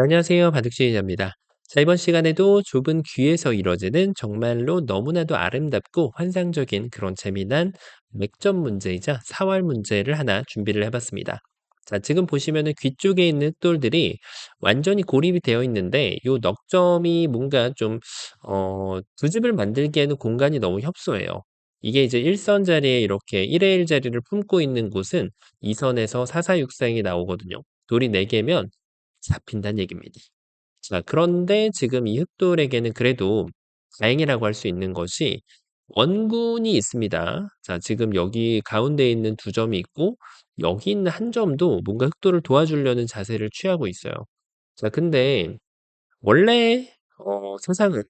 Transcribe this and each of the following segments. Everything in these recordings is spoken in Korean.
안녕하세요. 바둑시 기자입니다. 자, 이번 시간에도 좁은 귀에서 이뤄지는 정말로 너무나도 아름답고 환상적인 그런 재미난 맥점 문제이자 사활 문제를 하나 준비를 해봤습니다. 자, 지금 보시면은 귀 쪽에 있는 흑돌들이 완전히 고립이 되어 있는데 요 넉점이 뭔가 좀, 어, 두 집을 만들기에는 공간이 너무 협소해요. 이게 이제 1선 자리에 이렇게 1의 1 자리를 품고 있는 곳은 2선에서 446상이 나오거든요. 돌이 4개면 잡힌다는 얘기입니다. 자, 그런데 지금 이 흑돌에게는 그래도 다행이라고 할 수 있는 것이 원군이 있습니다. 자, 지금 여기 가운데 있는 두 점이 있고 여기 있는 한 점도 뭔가 흑돌을 도와주려는 자세를 취하고 있어요. 자, 근데 원래 어, 세상은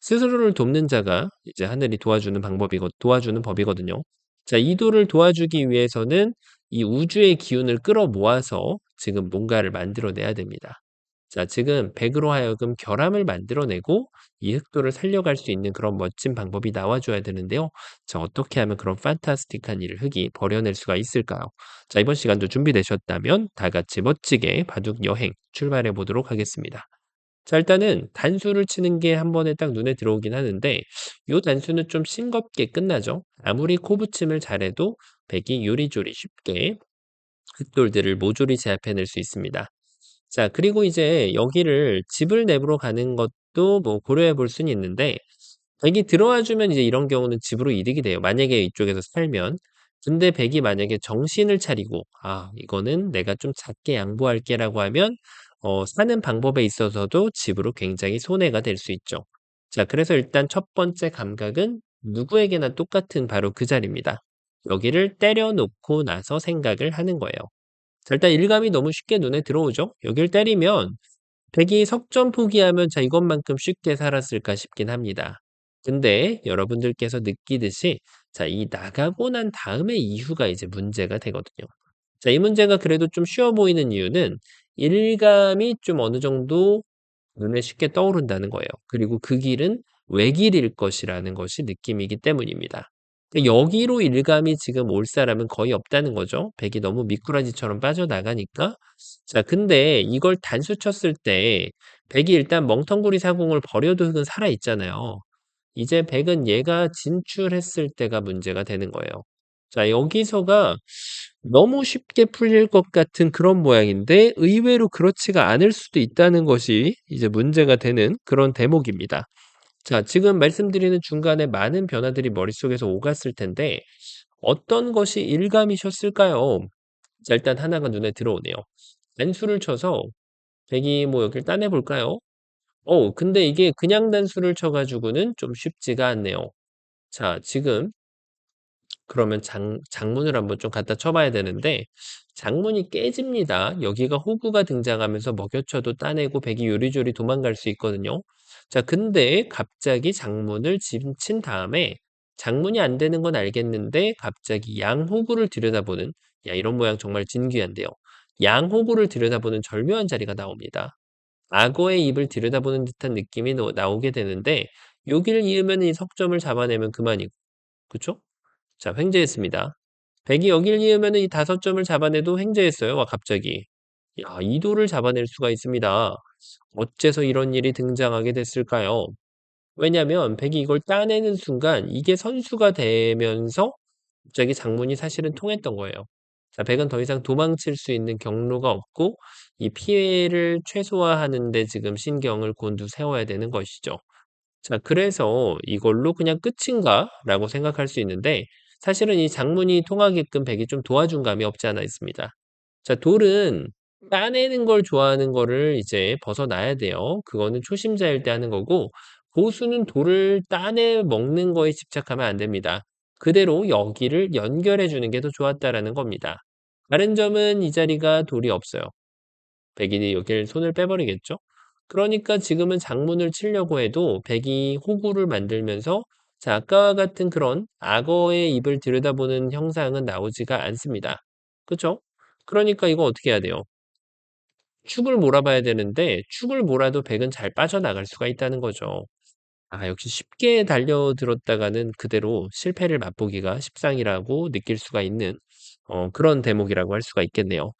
스스로를 돕는 자가 이제 하늘이 도와주는 방법이고 도와주는 법이거든요. 자, 이 돌을 도와주기 위해서는 이 우주의 기운을 끌어 모아서 지금 뭔가를 만들어내야 됩니다. 자, 지금 백으로 하여금 결함을 만들어내고 이 흑도를 살려갈 수 있는 그런 멋진 방법이 나와줘야 되는데요. 자, 어떻게 하면 그런 판타스틱한 일을 흑이 벌여낼 수가 있을까요? 자, 이번 시간도 준비되셨다면 다 같이 멋지게 바둑 여행 출발해 보도록 하겠습니다. 자, 일단은 단수를 치는 게 한 번에 딱 눈에 들어오긴 하는데 요 단수는 좀 싱겁게 끝나죠. 아무리 코 붙임을 잘해도 백이 요리조리 쉽게 흑돌들을 모조리 제압해낼 수 있습니다. 자, 그리고 이제 여기를 집을 내부로 가는 것도 뭐 고려해 볼 수는 있는데 백이 들어와 주면 이제 이런 경우는 집으로 이득이 돼요. 만약에 이쪽에서 살면. 근데 백이 만약에 정신을 차리고 아, 이거는 내가 좀 작게 양보할게라고 하면 어, 사는 방법에 있어서도 집으로 굉장히 손해가 될 수 있죠. 자, 그래서 일단 첫 번째 감각은 누구에게나 똑같은 바로 그 자리입니다. 여기를 때려 놓고 나서 생각을 하는 거예요. 자, 일단 일감이 너무 쉽게 눈에 들어오죠? 여길 때리면 백이 석점 포기하면 자, 이것만큼 쉽게 살았을까 싶긴 합니다. 근데 여러분들께서 느끼듯이 자, 이 나가고 난 다음에 이후가 이제 문제가 되거든요. 자, 이 문제가 그래도 좀 쉬워 보이는 이유는 일감이 좀 어느 정도 눈에 쉽게 떠오른다는 거예요. 그리고 그 길은 외길일 것이라는 것이 느낌이기 때문입니다. 여기로 일감이 지금 올 사람은 거의 없다는 거죠. 백이 너무 미꾸라지처럼 빠져나가니까. 자, 근데 이걸 단수 쳤을 때 백이 일단 멍텅구리 사공을 버려도 흑은 살아있잖아요. 이제 백은 얘가 진출했을 때가 문제가 되는 거예요. 자, 여기서가 너무 쉽게 풀릴 것 같은 그런 모양인데 의외로 그렇지가 않을 수도 있다는 것이 이제 문제가 되는 그런 대목입니다. 자, 지금 말씀드리는 중간에 많은 변화들이 머릿속에서 오갔을 텐데 어떤 것이 일감이셨을까요? 자, 일단 하나가 눈에 들어오네요. 단수를 쳐서 백이 뭐 여기를 따내 볼까요? 어, 근데 이게 그냥 단수를 쳐 가지고는 좀 쉽지가 않네요. 자, 지금 그러면 장, 장문을 한번 좀 갖다 쳐봐야 되는데 장문이 깨집니다. 여기가 호구가 등장하면서 먹여쳐도 따내고 백이 요리조리 도망갈 수 있거든요. 자, 근데 갑자기 장문을 친 다음에 장문이 안 되는 건 알겠는데 갑자기 양호구를 들여다보는 야 이런 모양 정말 진귀한데요. 양호구를 들여다보는 절묘한 자리가 나옵니다. 악어의 입을 들여다보는 듯한 느낌이 나오게 되는데 여기를 이으면 이 석점을 잡아내면 그만이고 그쵸? 자, 횡재했습니다. 100이 여길 이으면 이 다섯 점을 잡아내도 횡재했어요. 와, 갑자기. 야, 이도를 잡아낼 수가 있습니다. 어째서 이런 일이 등장하게 됐을까요? 왜냐면 100이 이걸 따내는 순간 이게 선수가 되면서 갑자기 장문이 사실은 통했던 거예요. 자, 100은 더 이상 도망칠 수 있는 경로가 없고 이 피해를 최소화하는데 지금 신경을 곤두 세워야 되는 것이죠. 자, 그래서 이걸로 그냥 끝인가? 라고 생각할 수 있는데 사실은 이 장문이 통하게끔 백이 좀 도와준 감이 없지 않아 있습니다. 자, 돌은 따내는 걸 좋아하는 거를 이제 벗어나야 돼요. 그거는 초심자일 때 하는 거고 고수는 돌을 따내 먹는 거에 집착하면 안 됩니다. 그대로 여기를 연결해 주는 게 더 좋았다라는 겁니다. 다른 점은 이 자리가 돌이 없어요. 백인이 여기를 손을 빼버리겠죠? 그러니까 지금은 장문을 치려고 해도 백이 호구를 만들면서 자, 아까와 같은 그런 악어의 입을 들여다보는 형상은 나오지가 않습니다. 그쵸? 그러니까 이거 어떻게 해야 돼요? 축을 몰아봐야 되는데 축을 몰아도 백은 잘 빠져나갈 수가 있다는 거죠. 아, 역시 쉽게 달려들었다가는 그대로 실패를 맛보기가 십상이라고 느낄 수가 있는 어, 그런 대목이라고 할 수가 있겠네요.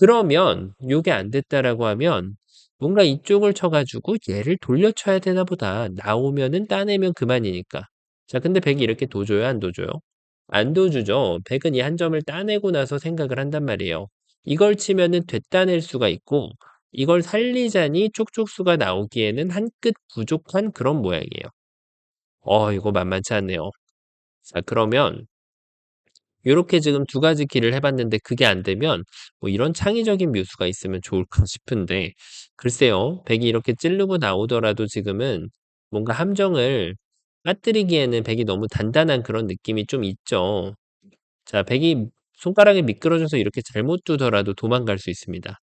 그러면 요게 안 됐다라고 하면 뭔가 이쪽을 쳐가지고 얘를 돌려쳐야 되나 보다. 나오면은 따내면 그만이니까. 자, 근데 백이 이렇게 도줘요? 안 도줘요? 안 도주죠. 백은 이 한 점을 따내고 나서 생각을 한단 말이에요. 이걸 치면은 되따낼 수가 있고 이걸 살리자니 쪽쪽수가 나오기에는 한 끗 부족한 그런 모양이에요. 어, 이거 만만치 않네요. 자, 그러면 이렇게 지금 두 가지 길을 해봤는데 그게 안 되면 뭐 이런 창의적인 묘수가 있으면 좋을까 싶은데 글쎄요. 백이 이렇게 찌르고 나오더라도 지금은 뭔가 함정을 빠뜨리기에는 백이 너무 단단한 그런 느낌이 좀 있죠. 자, 백이 손가락에 미끄러져서 이렇게 잘못 두더라도 도망갈 수 있습니다.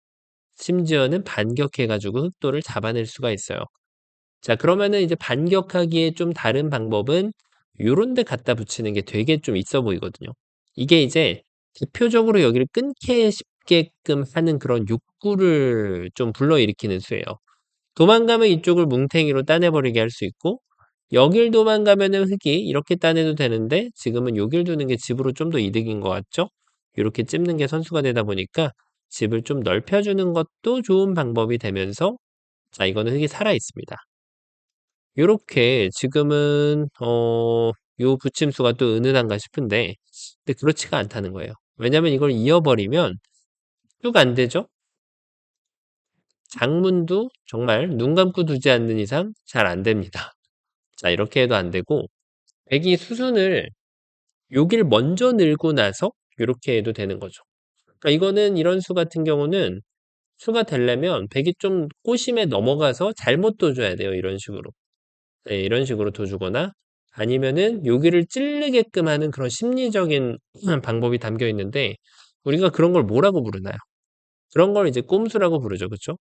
심지어는 반격해가지고 흑도를 잡아낼 수가 있어요. 자, 그러면은 이제 반격하기에 좀 다른 방법은 요런 데 갖다 붙이는 게 되게 좀 있어 보이거든요. 이게 이제 대표적으로 여기를 끊게 싶게끔 하는 그런 욕구를 좀 불러일으키는 수예요. 도망가면 이쪽을 뭉탱이로 따내버리게 할 수 있고 여길 도망가면은 흙이 이렇게 따내도 되는데 지금은 여길 두는 게 집으로 좀 더 이득인 것 같죠? 이렇게 찝는 게 선수가 되다 보니까 집을 좀 넓혀주는 것도 좋은 방법이 되면서 자 이거는 흙이 살아 있습니다. 요렇게 지금은 어, 요 붙임수가 또 은은한가 싶은데 근데 그렇지가 않다는 거예요. 왜냐면 이걸 이어버리면 쭉 안 되죠? 장문도 정말 눈 감고 두지 않는 이상 잘 안 됩니다. 자, 이렇게 해도 안 되고 백이 수순을 여길 먼저 늘고 나서 이렇게 해도 되는 거죠. 그러니까 이거는 이런 수 같은 경우는 수가 되려면 백이 좀 꼬심에 넘어가서 잘못 둬줘야 돼요. 이런 식으로. 네, 이런 식으로 둬주거나 아니면은 여기를 찌르게끔 하는 그런 심리적인 방법이 담겨 있는데 우리가 그런 걸 뭐라고 부르나요? 그런 걸 이제 꼼수라고 부르죠. 그쵸?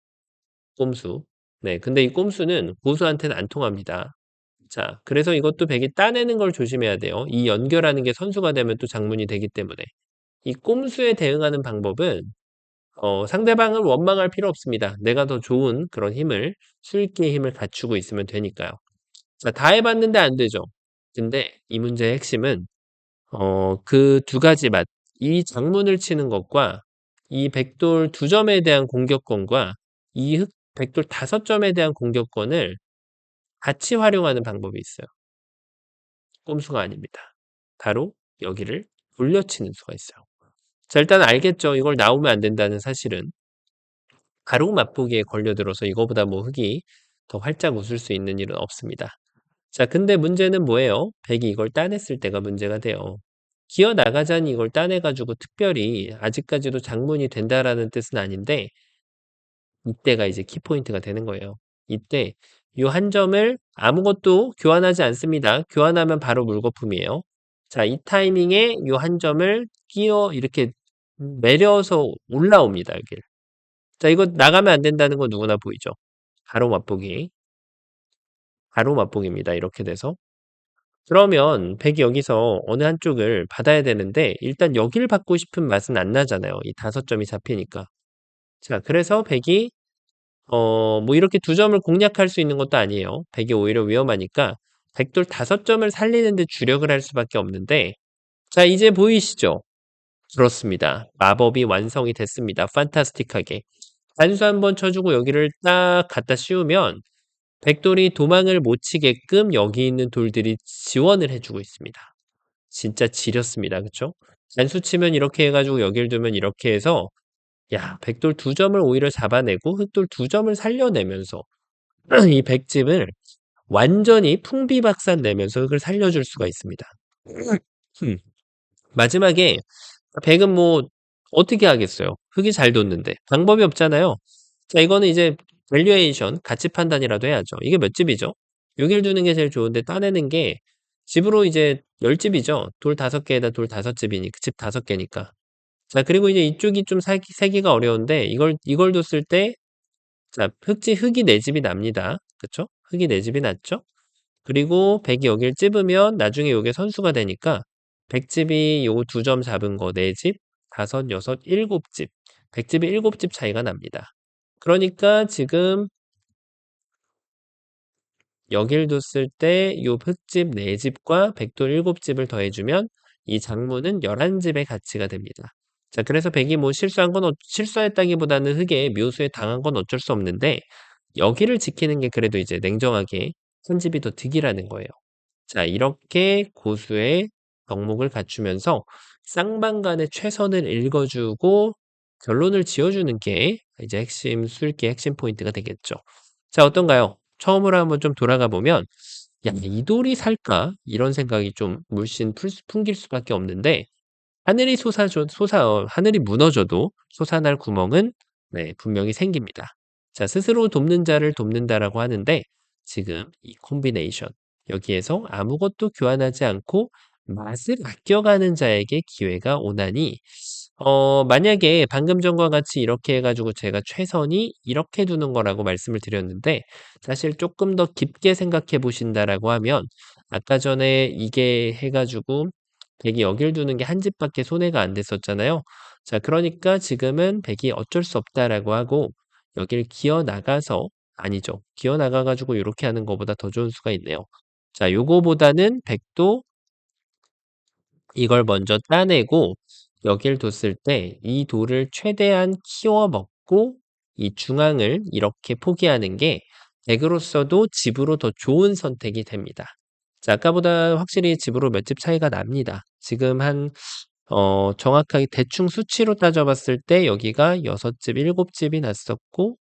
꼼수. 네, 근데 이 꼼수는 고수한테는 안 통합니다. 자, 그래서 이것도 백이 따내는 걸 조심해야 돼요. 이 연결하는 게 선수가 되면 또 장문이 되기 때문에. 이 꼼수에 대응하는 방법은 어, 상대방을 원망할 필요 없습니다. 내가 더 좋은 그런 힘을, 수익기의 힘을 갖추고 있으면 되니까요. 자, 다 해봤는데 안 되죠. 근데 이 문제의 핵심은 어, 그 두 가지 맛, 이 장문을 치는 것과 이 백돌 두 점에 대한 공격권과 이 흑, 백돌 다섯 점에 대한 공격권을 같이 활용하는 방법이 있어요. 꼼수가 아닙니다. 바로 여기를 돌려치는 수가 있어요. 자, 일단 알겠죠. 이걸 나오면 안 된다는 사실은. 가로 맛보기에 걸려들어서 이거보다 뭐 흙이 더 활짝 웃을 수 있는 일은 없습니다. 자, 근데 문제는 뭐예요? 백이 이걸 따냈을 때가 문제가 돼요. 기어 나가자니 이걸 따내가지고 특별히 아직까지도 장문이 된다라는 뜻은 아닌데 이때가 이제 키포인트가 되는 거예요. 이때 이 한 점을 아무것도 교환하지 않습니다. 교환하면 바로 물거품이에요. 자, 이 타이밍에 이 한 점을 끼어 이렇게 내려서 올라옵니다. 여기를. 자, 이거 나가면 안 된다는 건 누구나 보이죠? 가로 맛보기. 가로 맛보기입니다. 이렇게 돼서. 그러면 백이 여기서 어느 한쪽을 받아야 되는데 일단 여기를 받고 싶은 맛은 안 나잖아요. 이 다섯 점이 잡히니까. 자, 그래서 백이 어, 뭐 이렇게 두 점을 공략할 수 있는 것도 아니에요. 백이 오히려 위험하니까 백돌 다섯 점을 살리는데 주력을 할 수밖에 없는데 자, 이제 보이시죠? 그렇습니다. 마법이 완성이 됐습니다. 판타스틱하게. 단수 한번 쳐주고 여기를 딱 갖다 씌우면 백돌이 도망을 못 치게끔 여기 있는 돌들이 지원을 해주고 있습니다. 진짜 지렸습니다. 그쵸? 단수 치면 이렇게 해가지고 여기를 두면 이렇게 해서 야 백돌 두 점을 오히려 잡아내고 흑돌 두 점을 살려내면서 이 백집을 완전히 풍비박산 내면서 흑을 살려줄 수가 있습니다. 음. 마지막에 백은 뭐 어떻게 하겠어요? 흑이 잘 뒀는데 방법이 없잖아요. 자 이거는 이제 밸류에이션 가치 판단이라도 해야죠. 이게 몇 집이죠? 6일 두는 게 제일 좋은데 따내는 게 집으로 이제 10집이죠. 돌 5개에다 돌 5집이니까 집 5개니까. 자, 그리고 이제 이쪽이 좀 살기, 세기가 어려운데 이걸 이걸 뒀을 때 자, 흑지 흑이 네 집이 납니다. 그쵸? 흑이 네 집이 났죠? 그리고 백이 여기를 찝으면 나중에 요게 선수가 되니까 백집이 요두점 잡은 거네 집, 다섯, 여섯, 일곱 집. 백집이 일곱 집 차이가 납니다. 그러니까 지금 여길 뒀을 때요 흑집 4집과 백돌 7집을 더해주면 이 장문은 11집의 가치가 됩니다. 자 그래서 백이 뭐 실수한 건어 실수했다기보다는 흙에 묘수에 당한 건 어쩔 수 없는데 여기를 지키는 게 그래도 이제 냉정하게 편집이 더 득이라는 거예요. 자 이렇게 고수의 덕목을 갖추면서 쌍방 간의 최선을 읽어 주고 결론을 지어 주는 게 이제 핵심 수읽기의 핵심 포인트가 되겠죠. 자 어떤가요? 처음으로 한번 좀 돌아가 보면 '야 이 돌이 살까?' 이런 생각이 좀 물씬 풍길 수밖에 없는데 하늘이 솟아줘 솟아 어 하늘이 무너져도 솟아날 구멍은 네 분명히 생깁니다. 자 스스로 돕는 자를 돕는다라고 하는데 지금 이 콤비네이션 여기에서 아무것도 교환하지 않고 맛을 아껴가는 자에게 기회가 오나니 어 만약에 방금 전과 같이 이렇게 해 가지고 제가 최선이 이렇게 두는 거라고 말씀을 드렸는데 사실 쪼끔 더 깊게 생각해 보신다라고 하면 아까 전에 이게 해 가지고 백이 여길 두는 게 한 집밖에 손해가 안 됐었잖아요. 자 그러니까 지금은 '백이 어쩔 수 없다.'라고 하고 여길 기어 나가서 아니죠. 기어 나가 가지고 요렇게 하는 거보다 더 좋은 수가 있네요. 자 요거보다는 백도 이걸 먼저 따내고 여길 뒀을 때이 돌을 최대한 키워 먹고 이 중앙을 이렇게 포기하는 게 백으로서도 집으로 더 좋은 선택이 됩니다. 자 아까보다 확실히 집으로 몇 집 차이가 납니다. 지금 한 어 정확하게 대충 수치로 따져 봤을 때 여기가 6 집, 7 집이 났었고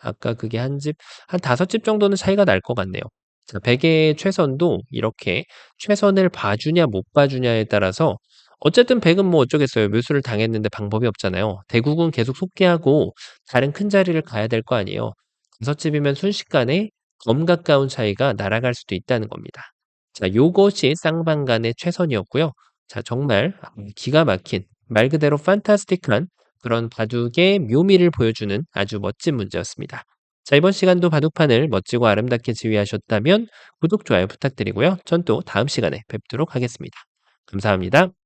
아까 그게 한 집, 한5집 정도는 차이가 날 것 같네요. 자 백의 최선도 이렇게 최선을 봐 주냐 못 봐 주냐에 따라서 어쨌든 백은 뭐 어쩌겠어요. 묘수를 당했는데 방법이 없잖아요. 대국은 계속 속기하고 다른 큰 자리를 가야 될 거 아니에요. 5 집이면 순식간에 검 가까운 차이가 날아갈 수도 있다는 겁니다. 자 요것이 쌍방간의 최선이었고요. 자 정말 기가 막힌 말 그대로 판타스틱한 그런 바둑의 묘미를 보여주는 아주 멋진 문제였습니다. 자 이번 시간도 바둑판을 멋지고 아름답게 지휘하셨다면 구독, 좋아요 부탁드리고요. 전 또 다음 시간에 뵙도록 하겠습니다. 감사합니다.